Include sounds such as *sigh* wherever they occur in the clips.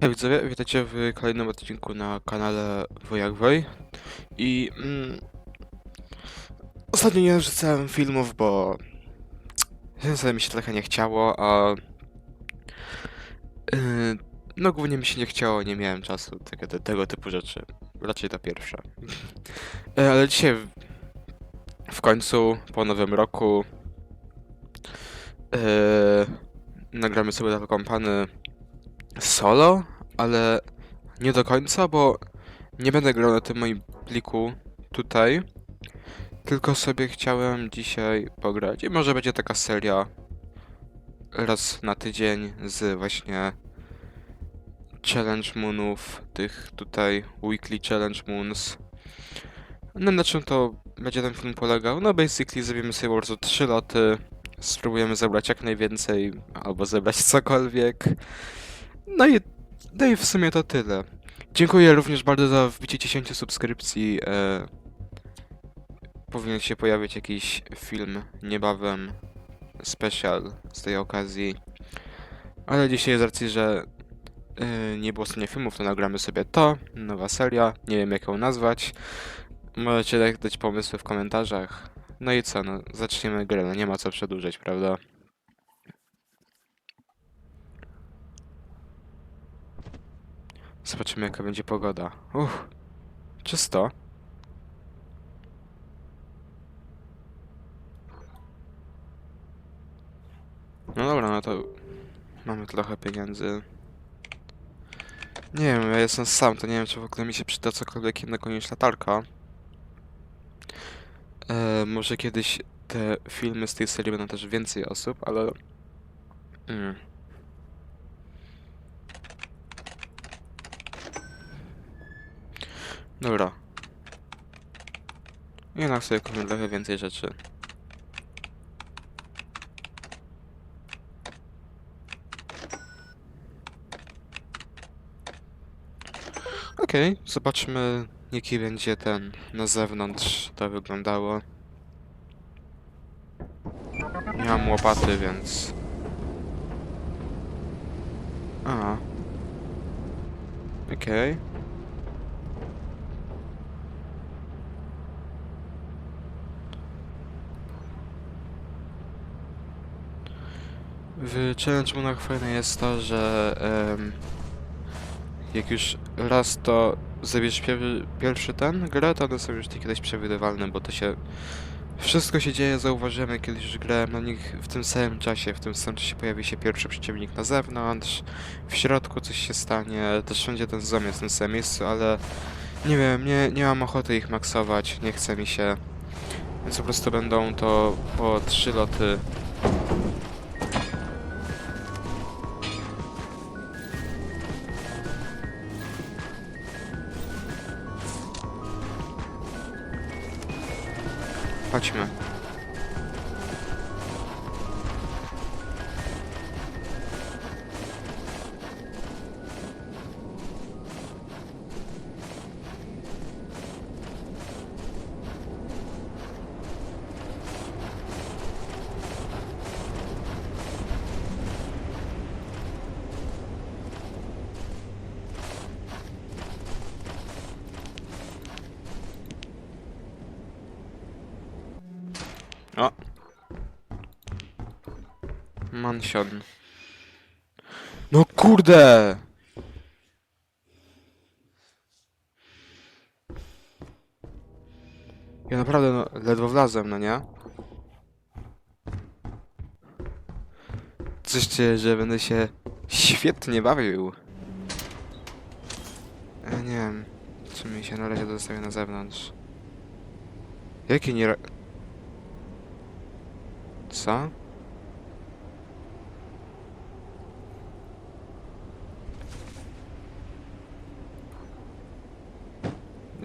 Hej widzowie, witajcie w kolejnym odcinku na kanale Wojak Woj i mm, ostatnio nie wrzucałem filmów, bo sobie mi się trochę nie chciało, a yy, no głównie mi się nie chciało, nie miałem czasu, tego, te- tego typu rzeczy, raczej ta pierwsza. E, ale dzisiaj w, w końcu, po nowym roku yy, nagramy sobie dla kompany solo, ale nie do końca, bo nie będę grał na tym moim pliku tutaj, tylko sobie chciałem dzisiaj pograć i może będzie taka seria raz na tydzień z właśnie challenge moonów, tych tutaj weekly challenge moons. No na czym to będzie ten film polegał? No basically zrobimy sobie po prostu trzy loty, spróbujemy zebrać jak najwięcej, albo zebrać cokolwiek. No i, no i w sumie to tyle. Dziękuję również bardzo za wbicie 10 subskrypcji. E, powinien się pojawić jakiś film niebawem, special z tej okazji. Ale dzisiaj z racji, że e, nie było ostatnio filmów, to nagramy sobie to. Nowa seria, nie wiem jak ją nazwać. Możecie dać- pomysły w komentarzach. No i co, no zaczniemy grę, no nie ma co przedłużać, prawda? Zobaczymy jaka będzie pogoda. Uff, czysto. No dobra, no to mamy trochę pieniędzy. Nie wiem, ja jestem sam, to nie wiem czy w ogóle mi się przyda cokolwiek innego niż latarka. E, może kiedyś te filmy z tej serii będą też więcej osób, ale... Mm. Dobra. Jednak sobie kupię trochę więcej rzeczy. Okej, zobaczmy jaki będzie ten na zewnątrz to wyglądało. Nie mam łopaty, więc... A. Okej. W Challenge Moonach fajne jest to, że em, jak już raz to zabierz pier pierwszy ten grę, to one są już kiedyś przewidywalne, bo to się wszystko się dzieje, zauważyłem jak kiedyś już grałem na nich w tym samym czasie, w tym samym czasie pojawi się pierwszy przeciwnik na zewnątrz, w środku coś się stanie, też wszędzie ten zom jest w tym samym miejscu, ale nie wiem, nie, nie mam ochoty ich maksować, nie chce mi się, więc po prostu będą to po trzy loty Chodźmy. Mansion. No kurde! Ja naprawdę no, ledwo wlazłem, no nie? Coś czuję, że będę się świetnie bawił. Ja nie wiem, czy mi się na razie dostawię na zewnątrz. Jakie nie... Co?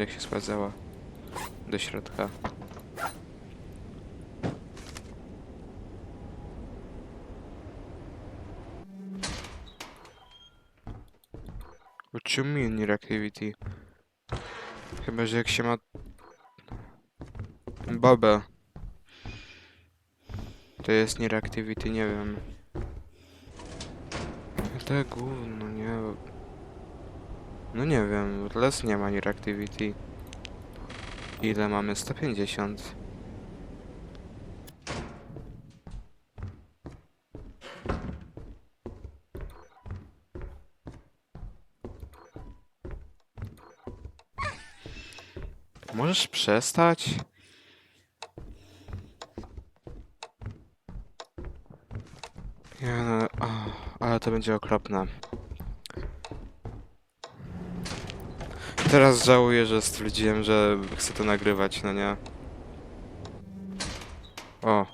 Jak się sprawdzała do środka. What you mean near? Chyba, że jak się ma... Bobę. To jest near activity, nie wiem. To gówno, nie. No nie wiem, les nie ma ani reactivity. Ile mamy? 150. Możesz przestać? Ja no, ale to będzie okropne. Teraz żałuję, że stwierdziłem, że chcę to nagrywać, no nie? O.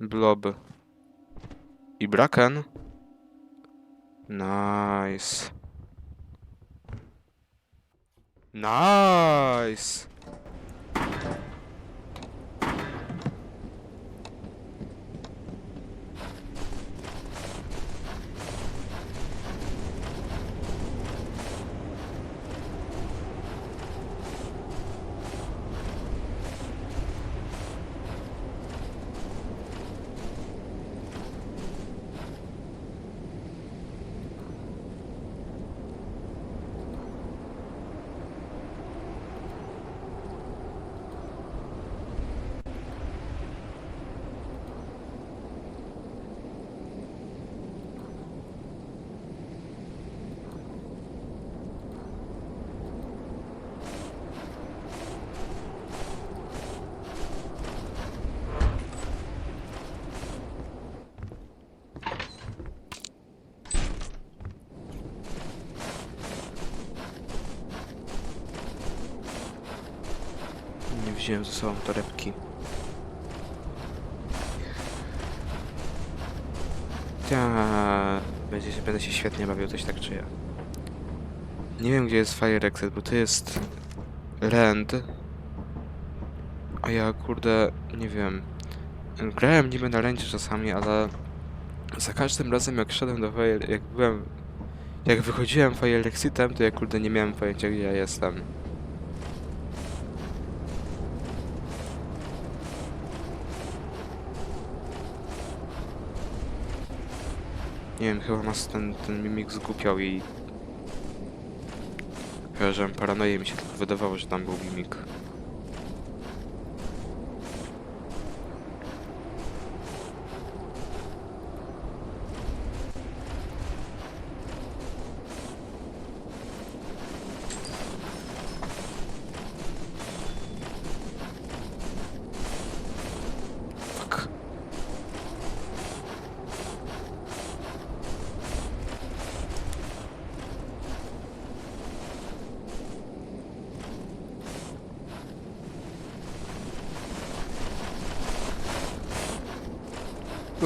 Blob. I Braken. Nice. Nice! Nie wziąłem ze sobą torebki. Ta, będzie się, będę się świetnie bawił, coś tak czuję. Nie wiem, gdzie jest Fire Exit, bo to jest Rend. A ja, kurde, nie wiem. Grałem niby na Rendzie czasami, ale za każdym razem jak szedłem do Fire, jak byłem, jak wychodziłem Fire Exitem, to ja, kurde, nie miałem pojęcia, gdzie ja jestem. Nie wiem, chyba nas ten, ten mimik zgłupiał i... Chyba, że paranoję mi się tylko wydawało, że tam był mimik.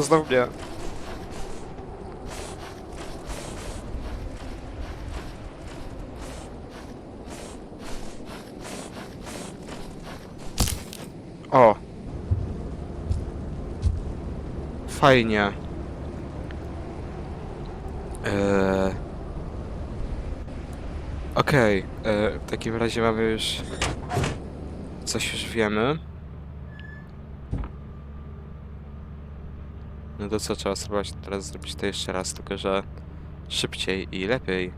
Znów mnie. O! Fajnie. Eee... Okej, eee, w takim razie mamy już... Coś już wiemy. No to co, trzeba spróbować teraz zrobić to jeszcze raz, tylko że szybciej i lepiej.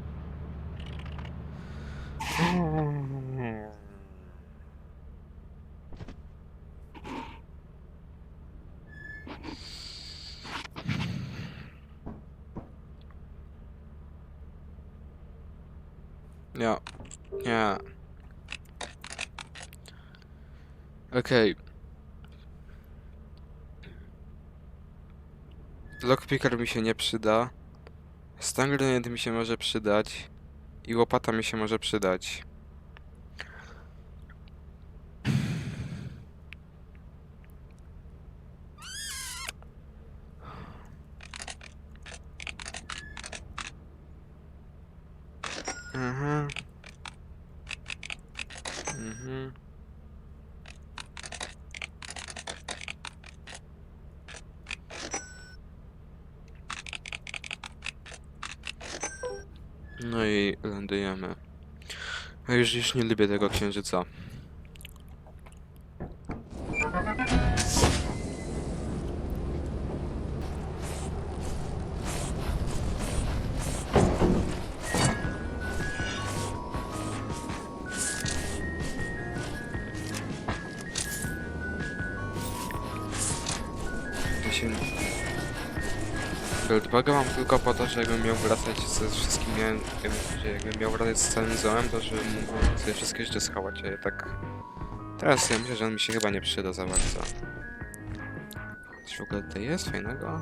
Ja, nie. Okej. Lockpicker mi się nie przyda. Stun grenade mi się może przydać. I łopata mi się może przydać. Mhm. Mhm. Lądujemy. A już, już nie lubię tego księżyca. Tylko po to, że jakbym miał wracać ze wszystkim, miałem, jakbym miał wracać z całym zoem, to że mógłbym sobie wszystkie rzeczy schować, a ja tak... Teraz ja myślę, że on mi się chyba nie przyda za bardzo. Coś w ogóle tutaj jest fajnego?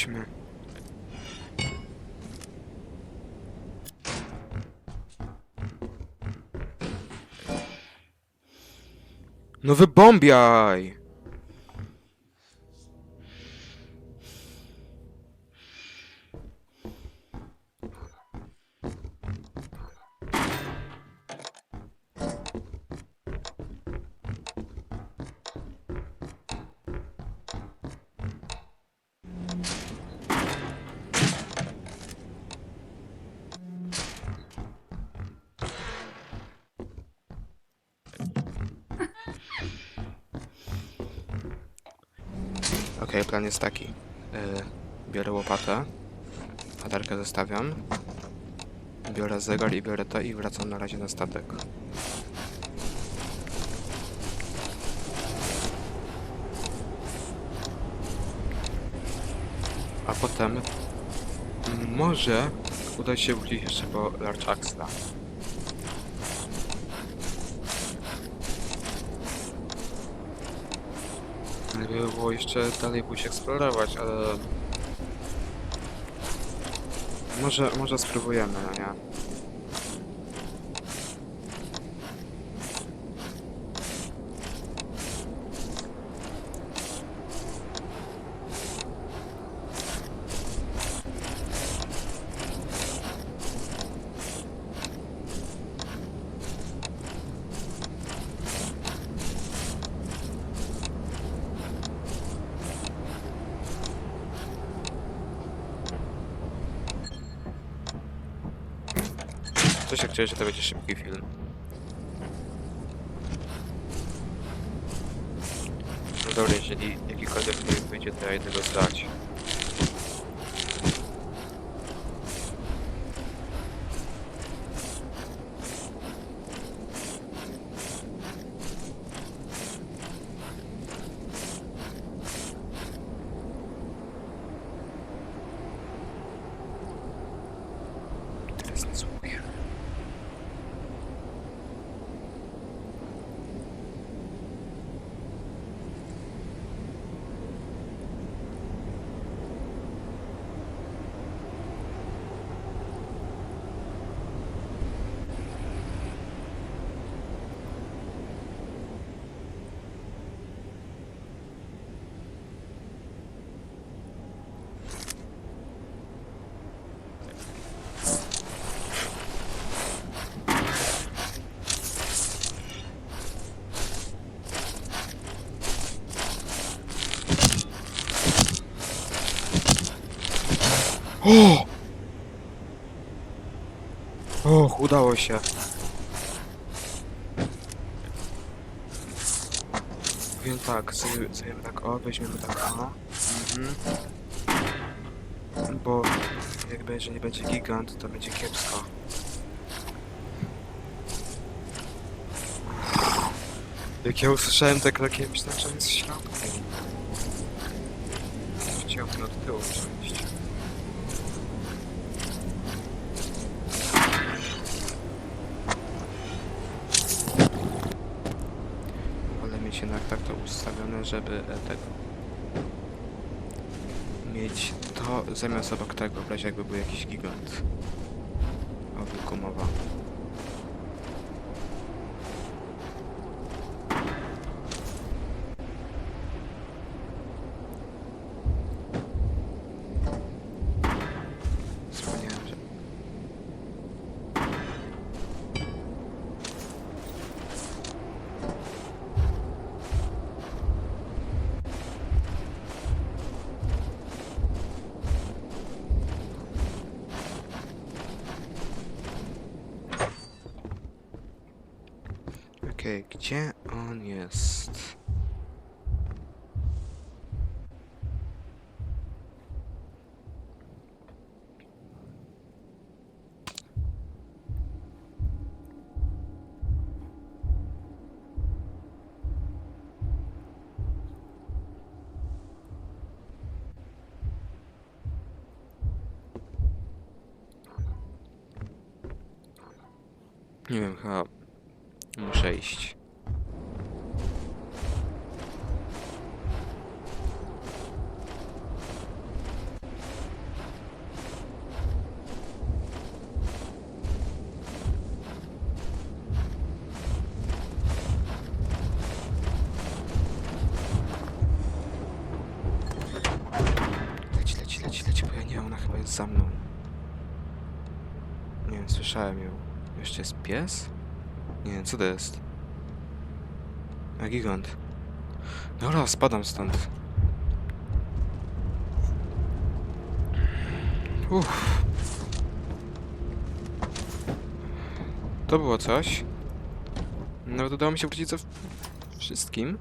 Chodźmy. No wybombiaj! Okej, plan jest taki. Yy, biorę łopatę, latarkę zostawiam, biorę zegar i biorę to i wracam na razie na statek. A potem może uda się wrócić jeszcze po Large Axla. Gdyby było jeszcze dalej pójść eksplorować, ale... Może, może spróbujemy, no nie? Co się czuję, że to będzie szybki film. No dobra, jeżeli jakikolwiek film wyjdzie, to ja idę go zdać. Teraz nie słuchuję. O! Och, udało się. Powiem tak, sobie, sobie tak, o, weźmiemy tak, o. Mhm. Bo jakby, jeżeli będzie gigant, to będzie kiepsko. Jak ja usłyszałem te kroki, myślałem, że jest środkiem. Chciałbym od tyłu przejść. Wolę mieć jednak tak to ustawione, żeby e, tego mieć to zamiast obok tego, w razie jakby był jakiś gigant. O wilku mowa. Okej, gdzie on jest? Nie wiem, chyba leci, leci, bo ja nie, ona za mną. Nie wiem, słyszałem ją. Jeszcze jest pies? Co to jest? A gigant. Dobra, spadam stąd. Uff. To było coś. Nawet udało mi się wrócić ze wszystkim.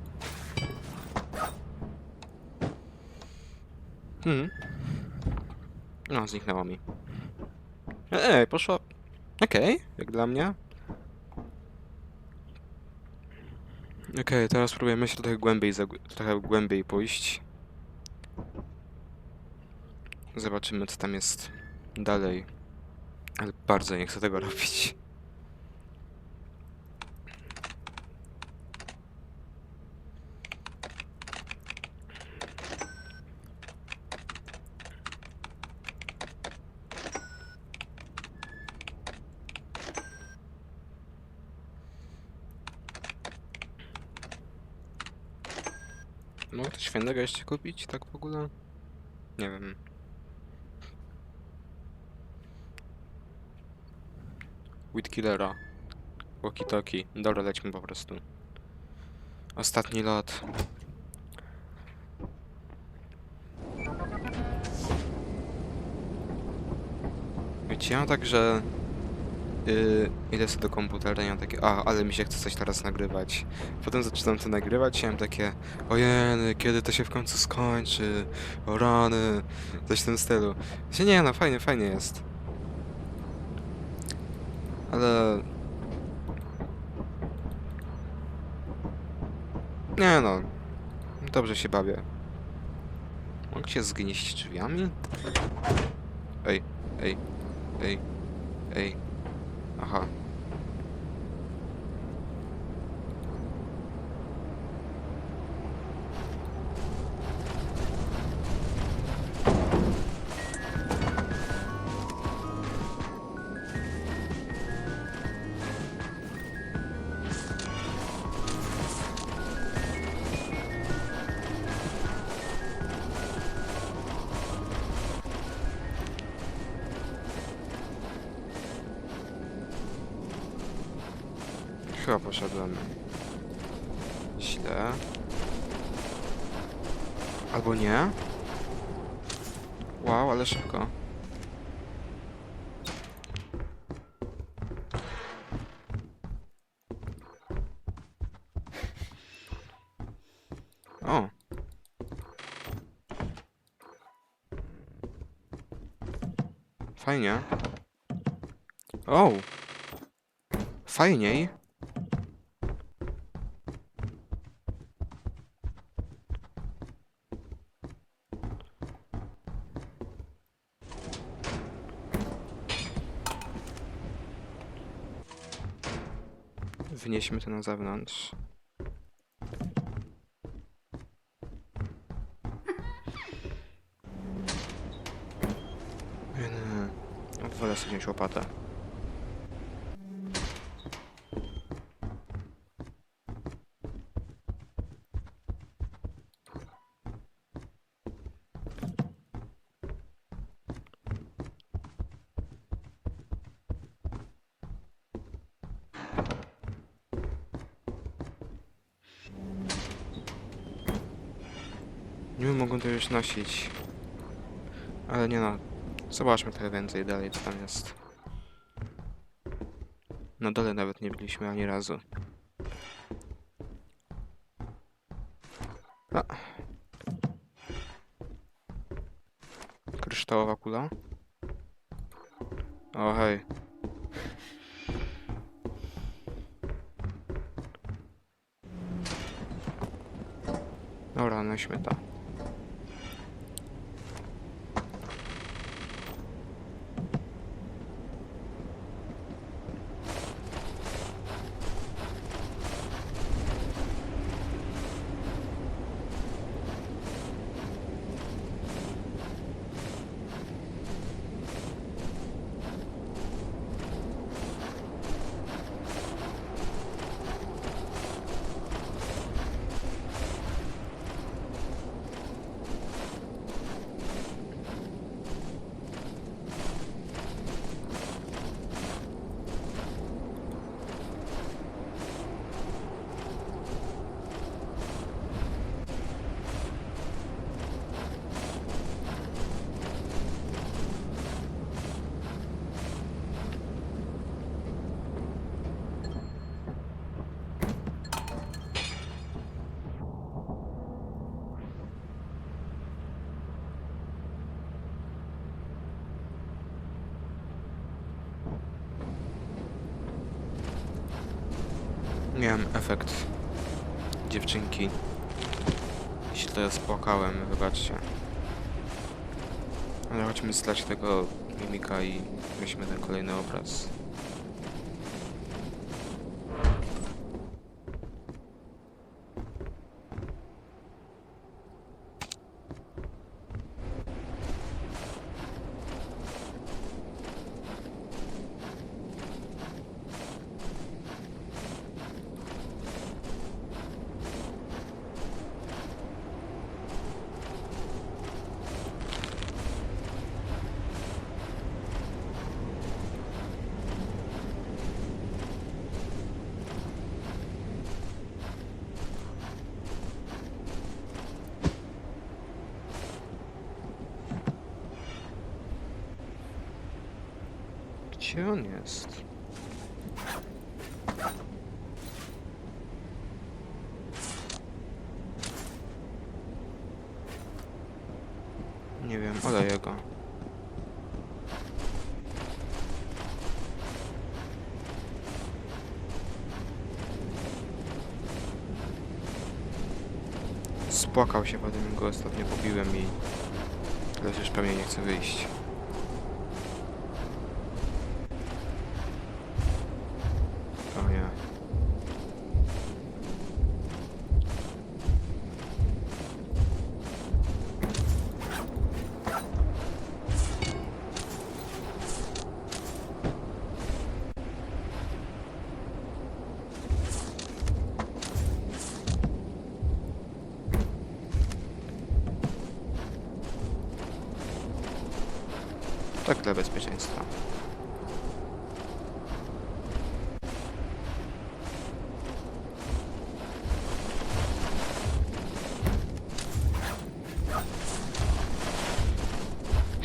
Hmm. No, zniknęło mi. Ej, poszło. Okej, jak dla mnie. Okej, teraz spróbujemy się trochę głębiej, trochę głębiej pójść. Zobaczymy, co tam jest dalej. Ale bardzo nie chcę tego *laughs* robić. Mogę coś fajnego jeszcze kupić, tak w ogóle? Nie wiem. Weed Killera. Walkie-talkie. Dobra, lećmy po prostu. Ostatni lot. Wiecie, ja mam tak, że yy, idę sobie do komputera i mam takie, a, ale mi się chce coś teraz nagrywać. Potem zaczynam to nagrywać i mam takie, ojej, kiedy to się w końcu skończy, o rany, coś w tym stylu. Się nie, no fajnie, fajnie jest. Ale... Nie no, dobrze się bawię. Mogę się zgnieść drzwiami? Ej, ej, ej, ej. Uh huh. Źle. Albo nie? Wow, ale szybko. O. Fajnie. O. Fajniej. Wynieśmy to na zewnątrz. Wolę sobie wziąć łopatę. wciąż nosić. Ale nie no, zobaczmy trochę więcej dalej, co tam jest. Na dole nawet nie byliśmy ani razu. A. Kryształowa kula. O hej. Dobra, nośmy. Miałem efekt dziewczynki. Jeśli teraz płakałem, wybaczcie. Ale chodźmy zlać tego mimika i weźmy ten kolejny obraz. Gdzie on jest? Nie wiem, oleję go. Spłakał się, potem go ostatnio pobiłem i już pewnie nie chce wyjść.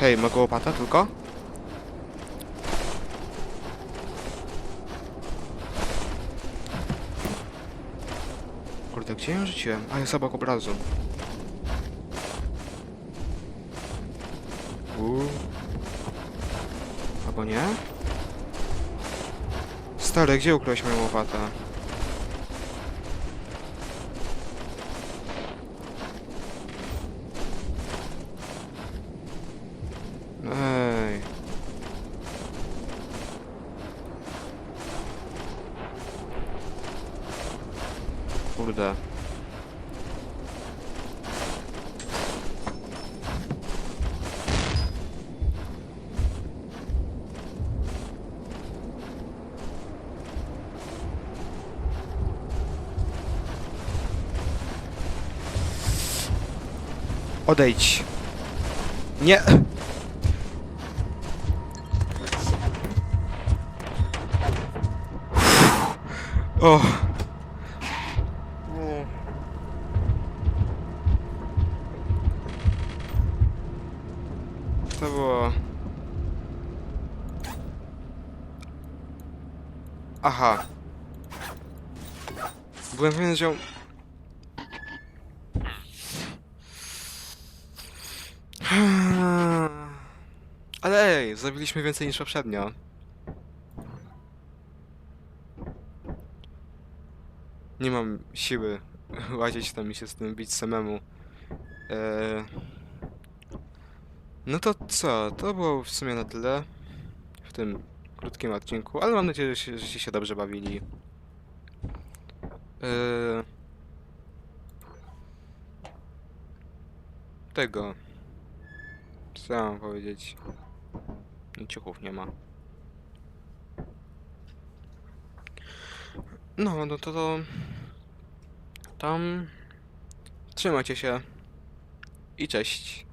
Hej, mogę łopata tylko? Kurde, gdzie ją rzuciłem? A, jest obok obrazu. Uuu. Albo nie? Stary, gdzie ukryłeś moją łopatę? Ej. Kurde. Odejdź. Nie. O. To było... Aha. On- *sighs* Ale ej, zrobiliśmy więcej niż poprzednio. Nie mam siły *laughs* łazić tam i się z tym bić samemu. Eee... No to co? To było w sumie na tyle w tym krótkim odcinku, ale mam nadzieję, że się, że się dobrze bawili. Eee... Tego. Co mam powiedzieć? Ciuchów nie ma. No, no to to... Tam... Trzymajcie się. I cześć.